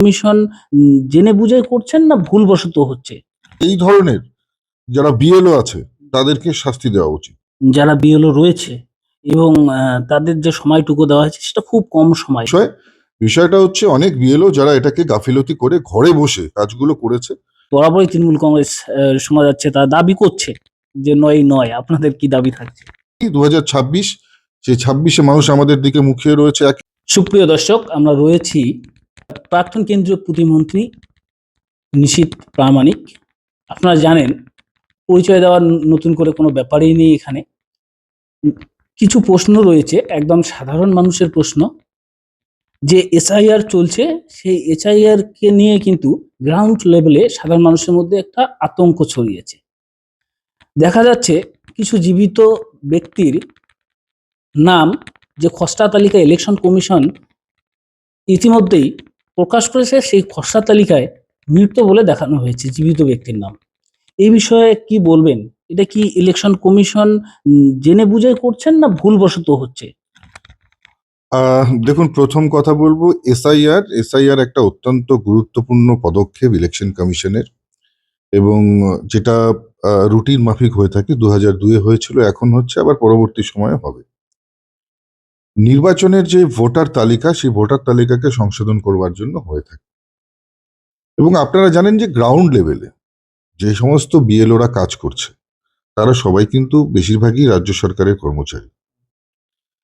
Commission জেনে বুঝে করছেন না ভুলবশত হচ্ছে? এই ধরনের যারা বিএলও আছে তাদেরকে শাস্তি দেওয়া উচিত। যারা বিএলও রয়েছে এবং তাদের যে সময়টুকু দেওয়া হয়েছে সেটা খুব কম সময়। বিষয় বিষয়টা হচ্ছে অনেক বিএলও যারা এটাকে গাফিলতি করে ঘরে বসে কাজগুলো করেছে। বরাবরই তৃণমূল কংগ্রেস শোনা যাচ্ছে তারা দাবি করছে যে নয় নয় আপনাদের কি দাবি থাকছে? দু হাজার ছাব্বিশ সেই ছাব্বিশে মানুষ আমাদের দিকে মুখিয়ে রয়েছে সুপ্রিয় দর্শক আমরা রয়েছি প্রাক্তন কেন্দ্রীয় প্রতিমন্ত্রী নিশীত প্রামাণিক, আপনারা জানেন, পরিচয় দেওয়ার নতুন করে কোনো ব্যাপারই নেই এখানে। কিছু প্রশ্ন রয়েছে, একদম সাধারণ মানুষের প্রশ্ন। যে এসআইআর চলছে, সেই এসআইআর কে নিয়ে কিন্তু গ্রাউন্ড লেভেলে সাধারণ মানুষের মধ্যে একটা আতঙ্ক ছড়িয়েছে। দেখা যাচ্ছে, কিছু জীবিত ব্যক্তির নাম যে খসড়া তালিকা ইলেকশন কমিশন ইতিমধ্যেই প্রকাশ করেছে সেই খসড়া তালিকায় মৃত বলে দেখানো হয়েছে জীবিত ব্যক্তির নাম। এই বিষয়ে কি বলবেন? এটা কি ইলেকশন কমিশন জেনে বুঝে করছেন না ভুলবশত হচ্ছে? দেখুন, প্রথম কথা বলব, এসআইআর এসআইআর একটা অত্যন্ত গুরুত্বপূর্ণ পদক্ষেপ ইলেকশন কমিশনের এবং যেটা রুটিন মাফিক হয়ে থাকে দু হাজার দুয়ে হয়েছিল, এখন হচ্ছে আবার পরবর্তী সময়ে হবে। নির্বাচনের যে ভোটার তালিকা, সেই ভোটার তালিকাকে সংশোধন করবার জন্য হয়ে থাকে। এবং আপনারা জানেন যে গ্রাউন্ড লেভেলে যে সমস্ত বিএলওরা কাজ করছে, তারা সবাই কিন্তু বেশিরভাগই রাজ্য সরকারের কর্মচারী।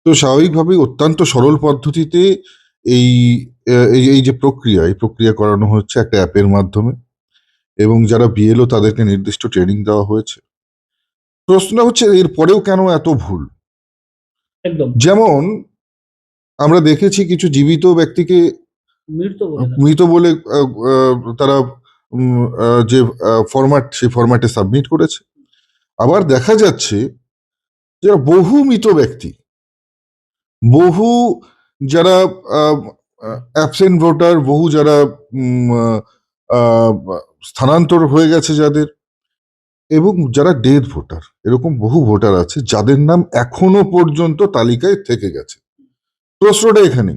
তো স্বাভাবিকভাবেই অত্যন্ত সরল পদ্ধতিতে এই এই যে প্রক্রিয়া, এই প্রক্রিয়া করানো হচ্ছে একটা অ্যাপের মাধ্যমে এবং যারা বিএলও তাদেরকে নির্দিষ্ট ট্রেনিং দেওয়া হয়েছে। প্রশ্ন হচ্ছে এর পরেও কেন এত ভুল? যেমন আমরা দেখেছি কিছু জীবিত ব্যক্তিকে মৃত বলে তারা যে ফরম্যাট সেই ফরম্যাটে সাবমিট করেছে। আবার দেখা যাচ্ছে যারা বহু মৃত ব্যক্তি বহু যারা অ্যাবসেন্ট ভোটার বহু যারা স্থানান্তর হয়ে গেছে যাদের এবং যারা ডেথ ভোটার এরকম বহু ভোটার আছে, যাদের নাম এখনও পর্যন্ত তালিকায় থেকে গেছে। প্রশ্নটা এখানে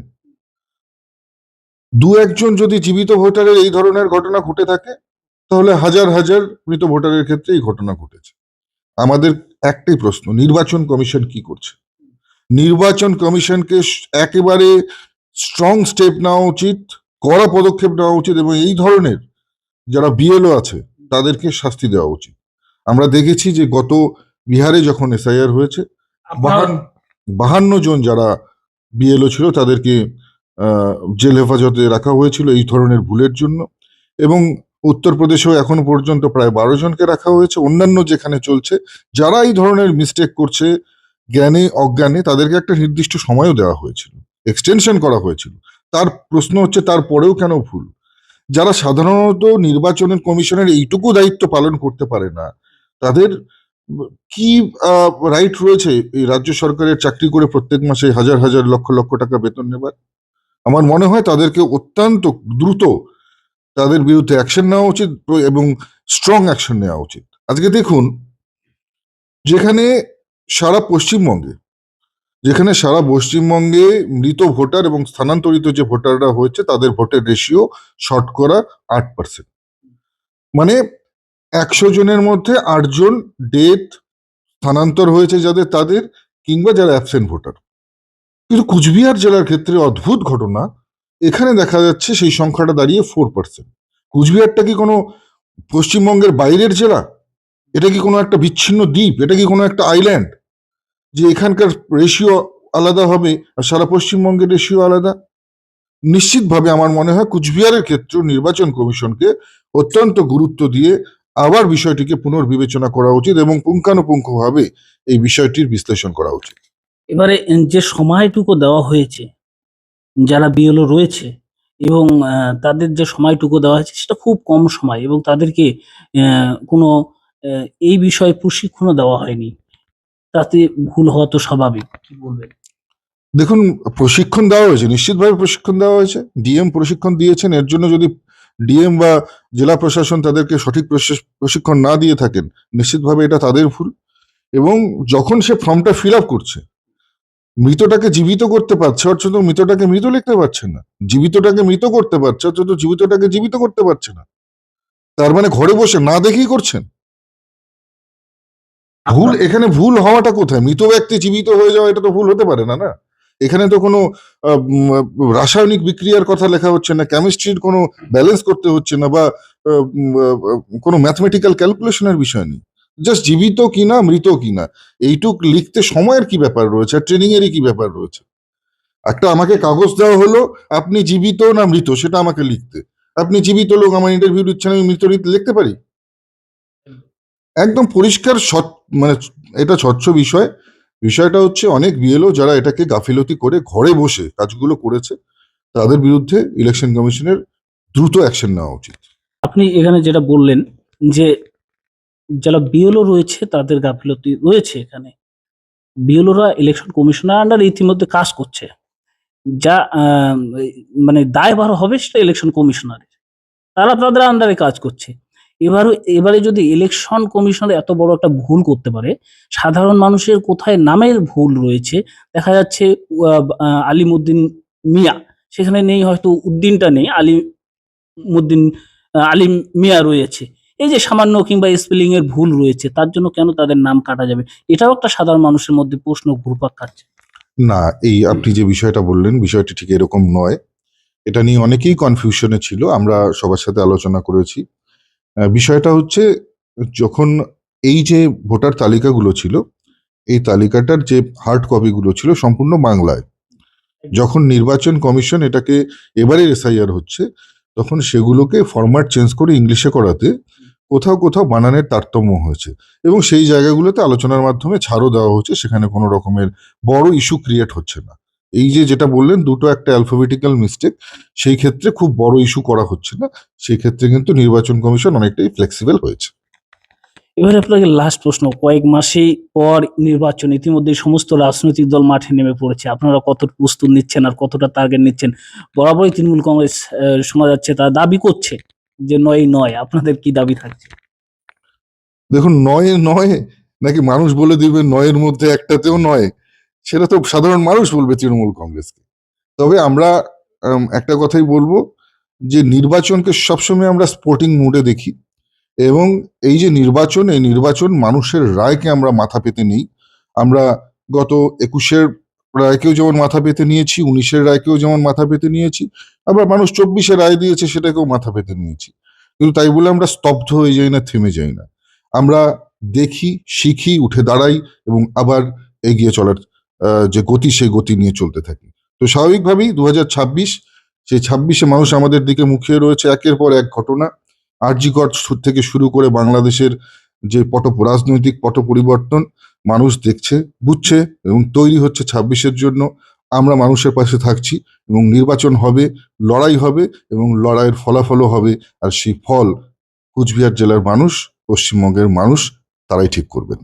দু একজন যদি জীবিত ভোটারের এই ধরনের ঘটনা ঘটে থাকে, তাহলে হাজার হাজার মৃত ভোটারের ক্ষেত্রে এই ঘটনা ঘটেছে। আমাদের একটাই প্রশ্ন, নির্বাচন কমিশন কি করছে? নির্বাচন কমিশনকে একেবারে স্ট্রং স্টেপ নেওয়া উচিত, কড়া পদক্ষেপ নেওয়া উচিত এবং এই ধরনের যারা বিএলও আছে, তাদেরকে শাস্তি দেওয়া উচিত। আমরা দেখেছি যে গত বিহারে যখন এসআইআর হয়েছে বাহান্ন জন যারা বিএলও ছিল তাদেরকে জেল হেফাজতে রাখা হয়েছিল এই ধরনের ভুলের জন্য এবং উত্তরপ্রদেশেও এখনও পর্যন্ত প্রায় বারো জনকে রাখা হয়েছে। অন্যান্য যেখানে চলছে যারা এই ধরনের মিস্টেক করছে জ্ঞানে অজ্ঞানে তাদেরকে একটা নির্দিষ্ট সময়ও দেওয়া হয়েছিল এক্সটেনশন করা হয়েছিল। তার প্রশ্ন হচ্ছে তারপরেও কেন ভুল? যারা সাধারণত নির্বাচনের কমিশনের এইটুকু দায়িত্ব পালন করতে পারে না তাদের কি রাইট রয়েছে এই রাজ্য সরকারের চাকরি করে প্রত্যেক মাসে হাজার হাজার লক্ষ লক্ষ টাকা বেতন নেবার? আমার মনে হয় তাদেরকে অত্যন্ত দ্রুত তাদের বিরুদ্ধে অ্যাকশন নেওয়া উচিত এবং স্ট্রং অ্যাকশন নেওয়া উচিত। আজকে দেখুন, যেখানে সারা পশ্চিমবঙ্গে, যেখানে সারা পশ্চিমবঙ্গে মৃত ভোটার এবং স্থানান্তরিত যে ভোটাররা হয়েছে, তাদের ভোটের রেশিও শতকরা আট পার্সেন্ট মানে একশো জনের মধ্যে আটজন ডেথ স্থানান্তর হয়েছে যাদের তাদের কিংবা যারা অ্যাবসেন্ট ভোটার। কিন্তু কুচবিহার জেলার ক্ষেত্রে অদ্ভুত ঘটনা, এখানে দেখা যাচ্ছে সেই সংখ্যাটা দাঁড়িয়ে ফোর পার্সেন্ট কুচবিহারটা কি কোনো পশ্চিমবঙ্গের বাইরের জেলা? এটা কি কোনো একটা বিচ্ছিন্ন দ্বীপ? এটা কি কোনো একটা আইল্যান্ড যে এখানকার রেশিও আলাদা হবে আর সারা পশ্চিমবঙ্গের রেশিও আলাদা? নিশ্চিতভাবে আমার মনে হয় কুচবিহারের ক্ষেত্রে নির্বাচন কমিশনকে অত্যন্ত গুরুত্ব দিয়ে আবার বিষয়টিকে পুনর্বিবেচনা করা উচিত এবং পুঙ্খানুপুঙ্খভাবে এই বিষয়টির বিশ্লেষণ করা উচিত। এবারে যে সময়টুকু দেওয়া হয়েছে যারা বিএলও রয়েছে এবং তাদের যে সময়টুকু দেওয়া হয়েছে সেটা খুব কম সময় এবং তাদেরকে কোনো এই বিষয়ে প্রশিক্ষণও দেওয়া হয়নি। তাতে ভুল হওয়া তো স্বাভাবিক কি বলবেন? দেখুন প্রশিক্ষণ দেওয়া হয়েছে নিশ্চিতভাবে প্রশিক্ষণ দেওয়া হয়েছে। ডিএম প্রশিক্ষণ দিয়েছেন এর জন্য যদি ডিএম বা জেলা প্রশাসন তাদেরকে সঠিক প্রশিক্ষণ না দিয়ে থাকেন, নিশ্চিতভাবে এটা তাদের ভুল। এবং যখন সে ফর্মটা ফিল আপ করছে, মৃতটাকে জীবিত করতে পারছে অথচ মৃতটাকে মৃত লিখতে পারছে না। জীবিতটাকে মৃত করতে পারছে অথচ জীবিতটাকে জীবিত করতে পারছে না। তার মানে ঘরে বসে না দেখেই করছেন? ভুল, এখানে ভুল হওয়াটা কোথায়? মৃত ব্যক্তি জীবিত হয়ে যাওয়া, এটা তো ভুল হতে পারে না না? এখানে তো কোনো রাসায়নিক বিক্রিয়ার কথা লেখা হচ্ছে না কেমিস্ট্রির কোনো ব্যালেন্স করতে হচ্ছে না বা কোনো ম্যাথমেটিক্যাল ক্যালকুলেশনের বিষয় নেই। জাস্ট জীবিত কিনা, মৃত কিনা, এইটুক লিখতে সময়ের কি ব্যাপার রয়েছে আর ট্রেনিং এরই কি ব্যাপার রয়েছে? একটা আমাকে কাগজ দেওয়া হলো, আপনি জীবিত না মৃত, সেটা আমাকে লিখতে। আপনি জীবিত লোক, আমার ইন্টারভিউ দিচ্ছেন, আমি মৃত লিখতে পারি? একদম পরিষ্কার মানে এটা স্বচ্ছ বিষয়। বিষয়টা হচ্ছে অনেক বিএলও যারা এটাকে গাফিলতি করে ঘরে বসে কাজগুলো করেছে, তাদের বিরুদ্ধে ইলেকশন কমিশনের দ্রুত অ্যাকশন নেওয়া উচিত। আপনি এখানে যেটা বললেন যে যারা বিএলও রয়েছে তাদের গাফিলতি রয়েছে এখানে। বিএলওরা ইলেকশন কমিশনার আন্ডার ইতিমধ্যে কাজ করছে। যা মানে দায়ভার হবে সেটা ইলেকশন কমিশনারের। তারা তাদের আন্ডারে কাজ করছে। এবারে এবারে যদি ইলেকশন কমিশনার এত বড় একটা ভুল করতে পারে, সাধারণ মানুষের কোথায় নামের ভুল রয়েছে? দেখা যাচ্ছে আলিমুদ্দিন মিয়া, সেখানে নেই হয়তো উদ্দিনটা নেই, আলিমুদ্দিন আলিম মিয়া রয়েছে। এই যে সামান্য কিংবা স্পেলিং এর ভুল রয়েছে, তার জন্য কেন তাদের নাম কাটা যাবে? এটাও একটা সাধারণ মানুষের মধ্যে প্রশ্ন ঘুরপাক খাচ্ছে। না, এই আপনি যে বিষয়টা বললেন, বিষয়টি ঠিক এরকম নয়। এটা নিয়ে অনেকেই কনফিউশনে ছিল, আমরা সবার সাথে আলোচনা করেছি। বিষয়টা হচ্ছে যখন এই যে ভোটার তালিকাগুলো ছিল, এই তালিকাটার যে হার্ড কপিগুলো ছিল সম্পূর্ণ বাংলায়। যখন নির্বাচন কমিশন এটাকে এবারে এসআইআর হচ্ছে, তখন সেগুলোকে ফরম্যাট চেঞ্জ করে ইংলিশে করাতে কোথাও কোথাও বানানের তারতম্য হয়েছে এবং সেই জায়গাগুলোতে আলোচনার মাধ্যমে ছাড়ও দেওয়া হচ্ছে, সেখানে কোনো রকমের বড় ইস্যু ক্রিয়েট হচ্ছে না। এই যে যেটা বললেন দুটো একটা অ্যালফাবেটিক্যাল মিস্টেক সেই ক্ষেত্রে খুব বড় ইস্যু করা হচ্ছে না। সেই ক্ষেত্রে কিন্তু নির্বাচন কমিশন অনেকটাই ফ্লেক্সিবল হয়েছে। এবারে আপনাকে লাস্ট প্রশ্ন কয়েক মাসে পর নির্বাচন ইতিমধ্যে সমস্ত রাজনৈতিক দল মাঠে নেমে পড়েছে। আপনারা কত প্রস্তুত নিচ্ছেন আর কতটা টার্গেট নিচ্ছেন? বরাবরই তৃণমূল কংগ্রেস শোনা যাচ্ছে তারা দাবি করছে যে নয় নয় আপনাদের কি দাবি থাকছে? দেখুন নয় নয় নাকি মানুষ বলে দিবে নয়ের মধ্যে একটাতেও নয়? সেটা তো সাধারণ মানুষ বলবে তৃণমূল কংগ্রেসকে। তবে আমরা একটা কথাই বলব যে নির্বাচনকে সবসময় আমরা স্পোর্টিং মুডে দেখি এবং এই যে নির্বাচন এই নির্বাচন মানুষের রায়কে আমরা মাথা পেতে নিই। আমরা গত একুশের রায়কেও যেমন মাথা পেতে নিয়েছি, উনিশের রায়কেও যেমন মাথা পেতে নিয়েছি, আবার মানুষ চব্বিশে রায় দিয়েছে সেটাকেও মাথা পেতে নিয়েছি। কিন্তু তাই বলে আমরা স্তব্ধ হয়ে যাই না, থেমে যাই না। আমরা দেখি, শিখি, উঠে দাঁড়াই এবং আবার এগিয়ে চলার যে গতি, সেই গতি নিয়ে চলতে থাকি। তো স্বাভাবিকভাবেই দু হাজার ছাব্বিশ, সেই ছাব্বিশে মানুষ আমাদের দিকে মুখিয়ে রয়েছে একের পর এক ঘটনা। আরজিকর থেকে শুরু করে বাংলাদেশের যে পট রাজনৈতিক পট পরিবর্তন মানুষ দেখছে, বুঝছে এবং তৈরি হচ্ছে ছাব্বিশের জন্য। আমরা মানুষের পাশে থাকছি এবং নির্বাচন হবে, লড়াই হবে এবং লড়াইয়ের ফলাফলও হবে। আর সেই ফল কুচবিহার জেলার মানুষ, পশ্চিমবঙ্গের মানুষ, তারাই ঠিক করবেন।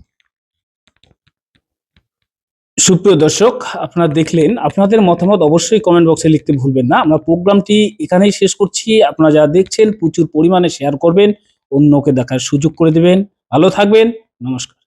সুপ্রিয় দর্শক, আপনারা দেখলেন, আপনাদের মতামত অবশ্যই কমেন্ট বক্সে লিখতে ভুলবেন না। আমরা প্রোগ্রামটি এখানেই শেষ করছি। আপনারা যারা দেখছেন, প্রচুর পরিমাণে শেয়ার করবেন, অন্যকে দেখার সুযোগ করে দেবেন। ভালো থাকবেন, নমস্কার।